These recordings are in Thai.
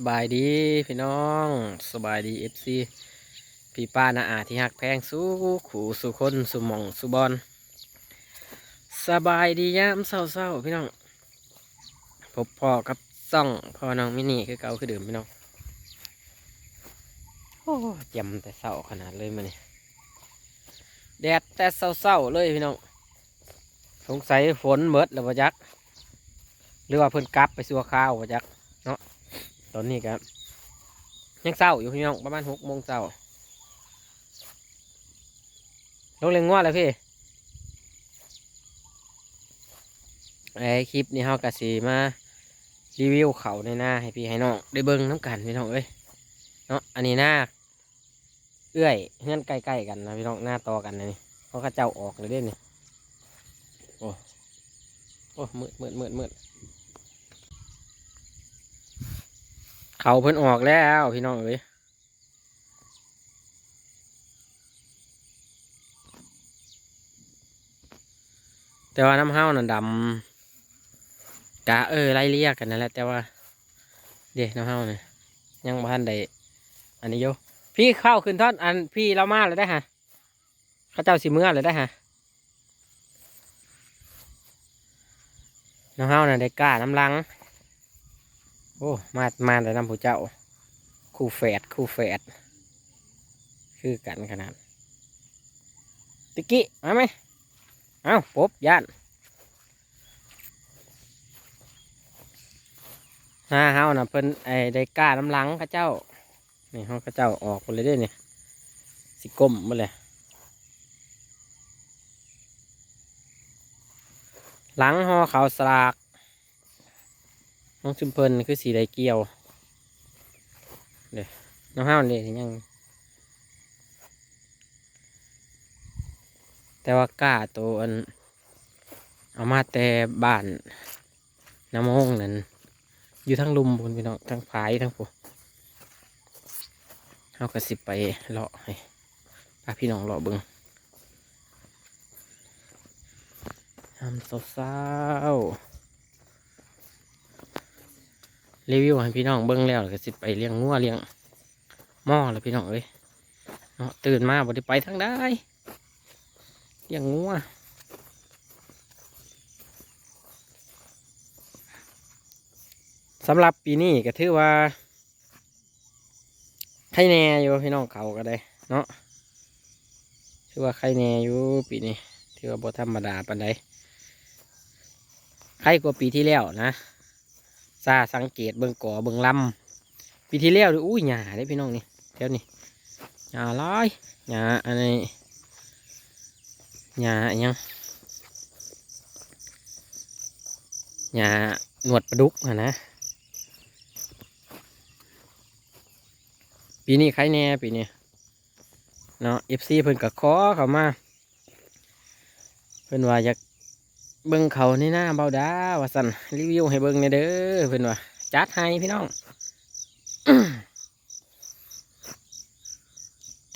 สบายดีพี่น้องสบายดีเอฟซีพี่ป้านาอาที่หักแพงสู้ขู่สู่คนสู่หมองสู่บอลสบายดียามเศร้าๆพี่น้องพบพ่อกับซ่องพ่อน้องมินี่คือเก่าคือเดิมพี่น้องโอ้เจำแต่เศร้าขนาดเลยมันนี่แดดแต่เศร้าๆเลยพี่น้องสงสัยฝนเบิดแล้วปะจักหรือว่าเพิ่นกลับไปสัวข้าวปะจัก ตอนนี้ครับยังเศร้าอยู่พี่น้องประมาณหกโมงเช้าลงเล่งงัวแล้วพี่ไอคลิปนี้เฮากะสีมารีวิวเขาในหน้าให้พี่ให้น้องได้เบิ่งน้ำกันพี่น้องเอ้ยเนาะอันนี้หน้าเอื้อยเงื่อนใกล้ๆกันนะพี่น้องหน้าต่อกันนะนี่เพราะเข้าเจ้าออกเลยเด้นี่โอ้โอ้มืดมืดมืดมืด เขาเพิ่นออกแล้วพี่น้องเอ้ยแต่ว่าน้ำเห้านั่นดำกะเออไล่เรียกกันนั่นแหละแต่ว่า เดี๋ยวน้ำเห้าเนี่ยยังบ้านใดอันนี้โยพี่เข้าขึ้นท่อนอันพี่เรามาเลยได้ฮะเข้าเจ้าสิเมื่อเลยได้ฮะน้ำเห้าน่ะได้กล้าน้ำลัง โอ้ มา มาแต่น้ำผู้เจ้า คู่แฝดคู่แฝดคือกันขนาด ติกกี้มาไหมเอาปุ๊บย่านหน้าเฮาน่ะเพิ่นไอ้ได้กล้าน้ำหลังข้าเจ้า นี่เฮาข้าเจ้าออกไปเลยเด้เนี่ยสิก้มมาเลยหลังหอเขาสลาก น้องชุมเพิ่นคือสีไดเกี่ยวเดี๋ยวน้องห้าวนี่ยัง แต่ว่ากล้าตัวอัน เอามาแต่บ้านน้ำมงนั่นอยู่ทั้งลุมบนพี่น้องทั้งผายทั้งผู้เขาก็สิบไปเลาะให้พาพี่น้องเลาะเบิงทำเศร้าๆ รีวิวให้พี่น้องเบิ้งแล้วก็สิไปเลี้ยงงัวเลี้ยงหม้อแล้วพี่น้องเอ้ยเนาะตื่นมาบ่ได้ไปทางใดเลี้ยงงัวสำหรับปีนี้ก็ถือว่าไข่แน่อยู่พี่น้องเขาก็ได้ เนาะถือว่าไข่แน่อยู่ปีนี้ถือว่าบ่ธรรมดาปานใดไข่กว่าปีที่แล้วนะ ซาสังเกตเบิ่งก่อเบิ่งลำปีที่แล้วดูอุ้ยหญ้าได้พี่น้องนี่แถวนี้หญ้าลายหญ้าอันนี้หญ้าอิหยังหญ้าหนวดปลาดุกอะนะปีนี้ใครแน่ปีนี้เนาะเอฟซีเพิ่นกับคอเข้ามา เพิ่นว่าอยาก เบิ่งเขาในหน้าเบาดาว่าสันรีวิวให้เบิ่งในเด้อเพิ่อนว่าจัดให้พี่น้อง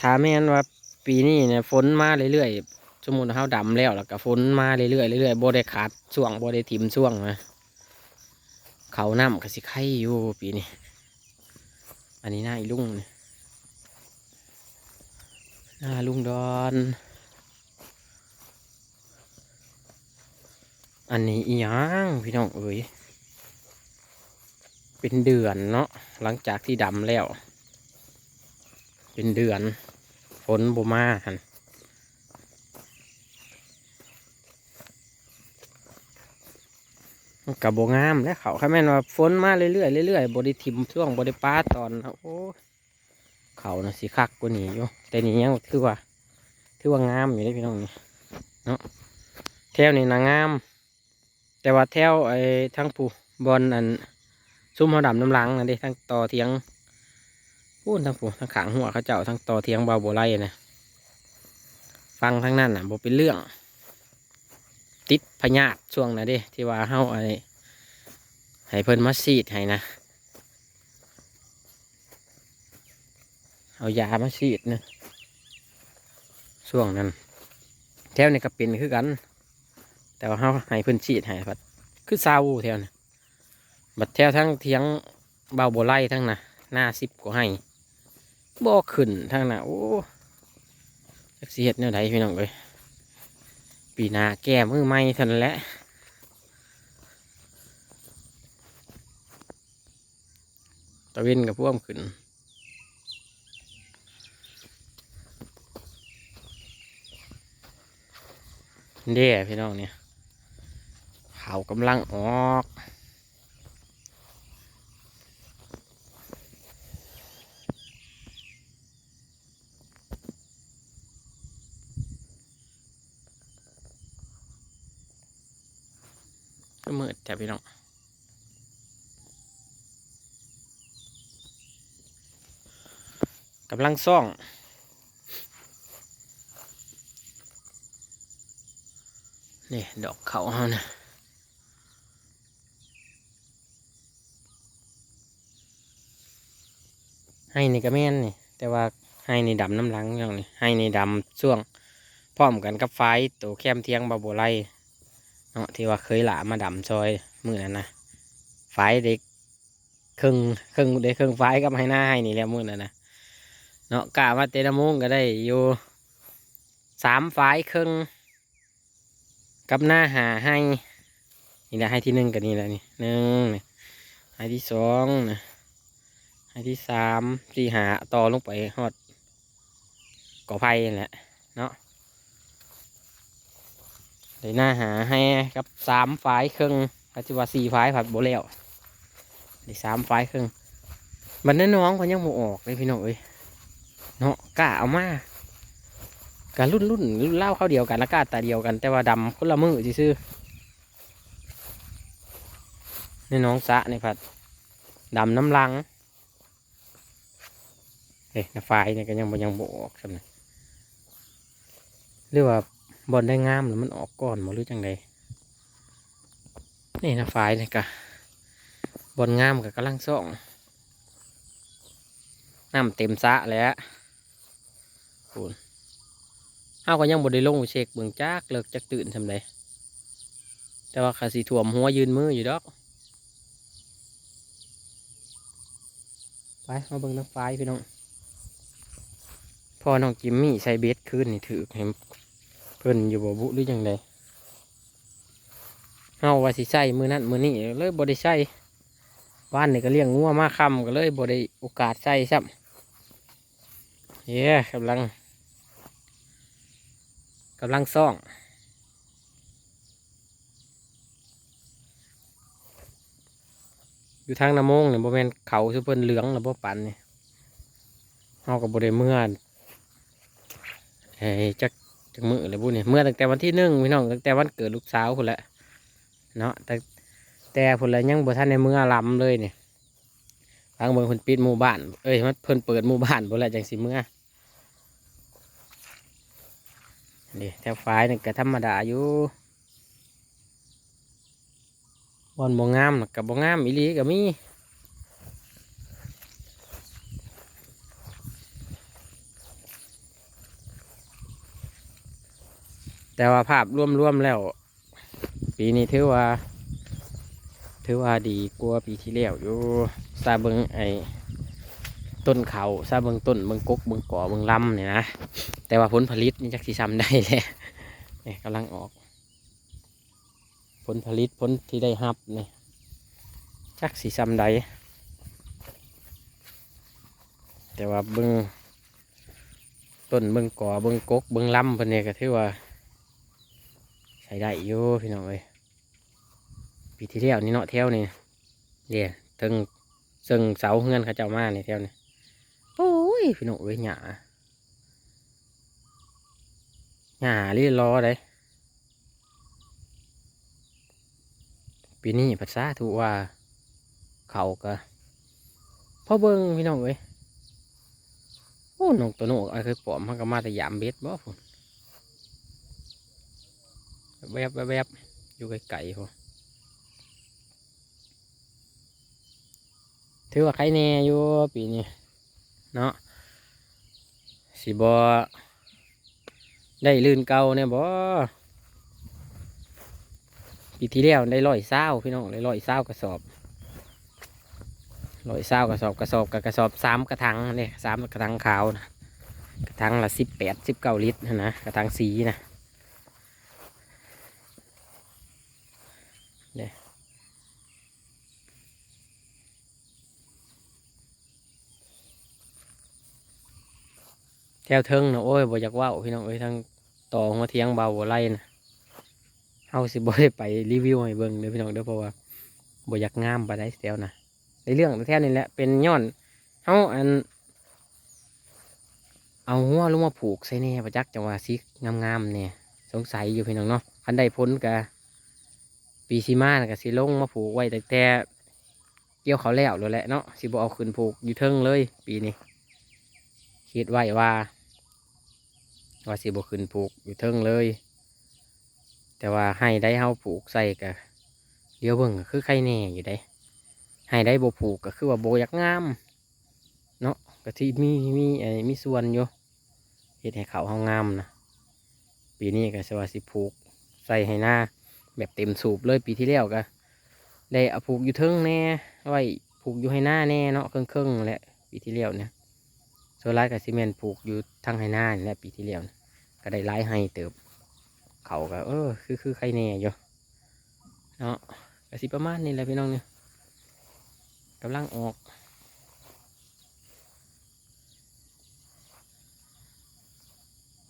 ถามแม่นว่าปีนี้เนี่ยฝนมาเรื่อยๆสมมุติว่าเฮาดำแล้ว แล้วก็ฝนมาเรื่อยๆเรื่อยๆบ่ได้ขาดช่วงบ่ได้ถิ่มช่วงนะเขาน้ำก็สิไข่อยู่ปีนี้ อันนี้หน้าอีลุงหน้าลุงดอน อันนี้อีหยังพี่น้องเอ๋ยเป็นเดือนเนาะหลังจากที่ดำแล้ว เป็นเดือนฝนบ่มาหันกับโบงามแล้วเขาค่ะแม่นว่าฝนมาเรื่อยๆเรื่อยๆบริทิมช่วงบริป้าตอนโอ้เขาน่ะสิคักกว่านี้อยู่แต่นี้ยังถือว่าถือว่างามอยู่เลยพี่น้องนี่เนาะแถวนี้นะงาม แต่ว่าแถวไอ้ทั้งผู้บอลอันซุ้มเขาดำน้ำหลังอันนี้ทั้งต่อเทียงพูดทั้งผู้ทั้งขางหัวเขาเจ้าทั้งต่อเทียงเบาโบไลนะฟังทั้งนั้นน่ะบ่เป็นเรื่อง ติดพญาตช่วงนั้นดิที่ว่าเฮาไอ้ให้เพิ่นมาซีดให้นะเอายามาซีดนะช่วงนั้นแถวนี้ก็เป็นคือกัน แต่ว่าเฮาให้เพิ่นฉีดให้บัดคือซาวูแถวนี้บัดแถวทั้งเทียงเบาโบไล่ทั้งน่ะหน้าสิบก็ให้บ่ขึ้นทั้งน่ะโอ้จักสิเฮ็ดแนวใดพี่น้องเอ้ยปีนาแก้มือใหม่ทันแหละตะเวนกับพ่วมขึ้นเด้พี่น้องเนี่ย เขากำลังออกก็มืดแต่พี่น้องกำลังซ่องนี่ ดอกเขาเฮานะ ให้นี่ก็แม่นนี่ แต่ว่าให้ในดำน้ำหลังอย่างนี้ให้ในดำช่วงพร้อมกันกับไฟตัวแคมเทียงบาโบไลเนาะที่ว่าเคยหลามาดำซอยมือนั้นนะไฟเด็กครึ่งครึ่งเด็กครึ่งไฟกับให้หน้าให้นี่แล้วมือนั้นนะเนาะกะว่าเตนะมุงก็ได้อยู่สามไฟครึ่งกับหน้าหาให้นี่นะให้ที่หนึ่งกับนี่แหละนี่หนึ่งให้ที่สองนะ ให้ที่สามสี่หาต่อลงไปฮอดก่อไผ่นั่นแหละเนาะได้หน้าหาให้กับสามฝายครึ่งปัจจุบันสี่ฝายผัดโบแล้วได้สามฝายครึ่งบันนั้นน้องเขายังโมออกเลยพี่น้องเอ้ยเนาะกล้าเอามาการรุ่นรุ่นรุ่นเล่าเข้าเดียวกันแล้วก็ตาเดียวกัน แต่ว่าดำคนละมือซื่อๆนี่น้องสะในผัดดำน้ำลัง เฮ้ยไฟเนี่ยก็ยังบ่ยังบออกสำนะหรือว่าบอลได้งามหรือมันออกก่อนมาหรือจังไดนี่น้าไฟเนี่ยก็บอลงามกับกำลังส่องน้ำเต็มสะแล้วคุณเฮาก็ยังบ่ได้ลงเช็คเบิ่งจักเลิกจักตื่นทำไดแต่ว่าขาสีถ่วมหัวยืนมืออยู่ดอกไปมาเบิ่งน้ำไฟพี่น้อง พอน้องจิมมี่ใช้เบสคืนนี่ถือเห็นเพิ่นอยู่บ่บุหรือยังไดเฮาว่าสิใช้มือนั้นมือนี้เลยบ่ได้ใช้บ้านนี่ก็เลี้ยงงัวมาค่ำก็เลยบ่ได้โอกาสใช้ซ้ำเย้กำลังกำลังซ่องอยู่ทางน้ำมงเนี่ยบริเวณเขาซุเปิ้นเหลืองหรือบ่ปันเนี่ยเอากับบริเมื่อ จักจักมือเลยบุเนี่ยเมื่อตั้งแต่วันที่หนึ่งพี่น้องตั้งแต่วันเกิดลูกสาวคนละเนาะแต่แต่คนละยังบ่ทันในเมื่อลำเลยเนี่ยทางเมืองเพิ่นปิดหมู่บ้านเอ้ยมันเพิ่นเปิดหมู่บ้านบ่ละจังสิเมื่อนี่แถวฟ้ายนี่ก็ธรรมดาอยู่บอลบ่งามกับบ่งามอีหลีก็มี แต่ว่าภาพรวมๆแล้ว ปีนี้ถือว่า ถือว่าดีกว่าปีที่แล้วอยู่ซาเบิงไอ้ต้นเขาซาเบิงต้นเบิงกกเบิงก่อเบิงลำเนี่ยนะแต่ว่าผลผลิตนี่จักสิซ้ำได้แหละนี่กำลังออก ผลผลิตผลที่ได้รับนี่จักสิซ้ำได้แต่ว่าเบิงต้นเบิงก่อเบิงกกเบิงลำเพิ่นเนี่ยก็ถือว่า ช้ได้อยู่พี่น้องเอ้ยปีที่แล้วนี่เนาะเที่ยวนี่เดี๋ยวถึงซึ่งเสาเฮือนเขาเจ้ามาในเที่ยวนี่โอ้ยพี่น้องเอ้ยหยาหาลีรอได้ปีนี้ภาษาถูกว่าเขาก็พ่อเบิ้งพี่น้องเอ้ยโอ้นกตัวโนกไอ้เคยปลอมมันก็มาแต่ยามเบ็ดบ่ผม แวบแวบอยู่ไกลๆพอถือว่าใครแน่อยู่ปีนี้เนาะสีบอได้ลื่นเก่าเนี่ยบ่ปีที่แล้วได้ร้อยเศร้าพี่น้องได้ร้อยเศร้ากระสอบร้อยเศร้ากระสอบกระสอบกับกระสอบสามกระถางเนี่ยสามกระถางขาวนะกระถางละสิบแปดสิบเก้าลิตรนะนะกระถางสีนะเนี่ยแถ วเทิงนะโอ้ยบ่อยากว่าพี่น้องเอ้ยทั้งต่อหัวเทียงเบาไล่นะเฮาสิบ่ได้ไปรีวิวให้เบิ่งเด้อพี่น้องเด้อเพราะว่าบ่อยากงามปานใดแถวนะในเรื่องแท้นี่แหละเป็นย้อนเขาอัน เอาหัวลงมาผูกใส่แน่ประจักษ์จังหวะซิงามๆเนี่ยสงสัยอยู่พี่น้องเนาะคันได้พ้นกะปีซีมานะกะสิลงมาผูกไว้แต่แต่เกี่ยวเขาแล้วเลยแหละเนาะสิบเอาขึ้นผูกอยู่เทิงเลย ปีนี้คิดไว้ว่า ว่าสิบขึ้นผูกอยู่เทิงเลย แต่ว่าให้ได้เฮาผูกใส่กะเดี๋ยวเบิ่งก็คือใครแน่อยู่ได้ให้ได้โบผูกก็คือว่าโบอยากงามเนาะก็ที่มีมีไอ้มีส่วนอยู่เฮ็ดให้เขาเฮางามนะปีนี้ก็สว่าสิผูกใส่ให้หน้าแบบเต็มสูบเลยปีที่แล้วก็ได้เอาผูกอยู่เทิงแน่ไว้ผูกอยู่ให้หน้าแน่เนาะครื่งเครื่องๆแหละปีที่แล้วเนี่ย ส่วนร้ายกับซีเมนต์ผูกอยู่ทั้งให้หน้านี่แหละปีที่แล้วนะก็ได้ร้ายให้เติบ เขาก็เออ คือคือใครแน่อยู่เนาะก็สิประมาณนี้แหละพี่น้องเนี่ยกำลังออก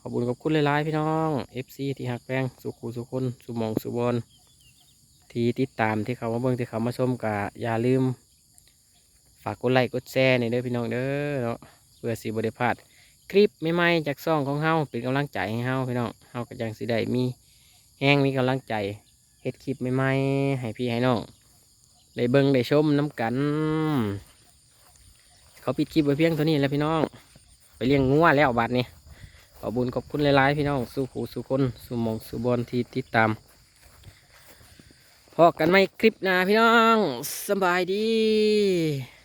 ขอบคุญขอบคุณหลายๆพี่น้อง FC ที่หักแป้งสุขูสุคนสุมองสุบอลที่ติดตามที่เขามาเบิ่งที่เขามาชมกะอย่าลืม ฝากกดไลค์กดแชร์ในเด้อพี่น้องเด้อเนาะ เพื่อสิบริพลาดคลิปใหม่ๆจากซ่องของเฮาเป็นกำลังใจให้เฮาพี่น้องเฮาก็ยังสิได้มีแห้งมีกำลังใจเฮ็ดคลิปใหม่ๆให้พี่ให้น้องได้เบิ่งได้ชมน้ำกัน เขาปิดคลิปไว้เพียงเท่านี้แล้วพี่น้อง ไปเลี้ยงงัวแล้วบัดนี้ขอบุญขอบคุณหลายๆพี่น้องสู้ผู้สู้คนสู้มองสู้บอลที่ติดตามพอกันไหมคลิปหน้าพี่น้องสบายดี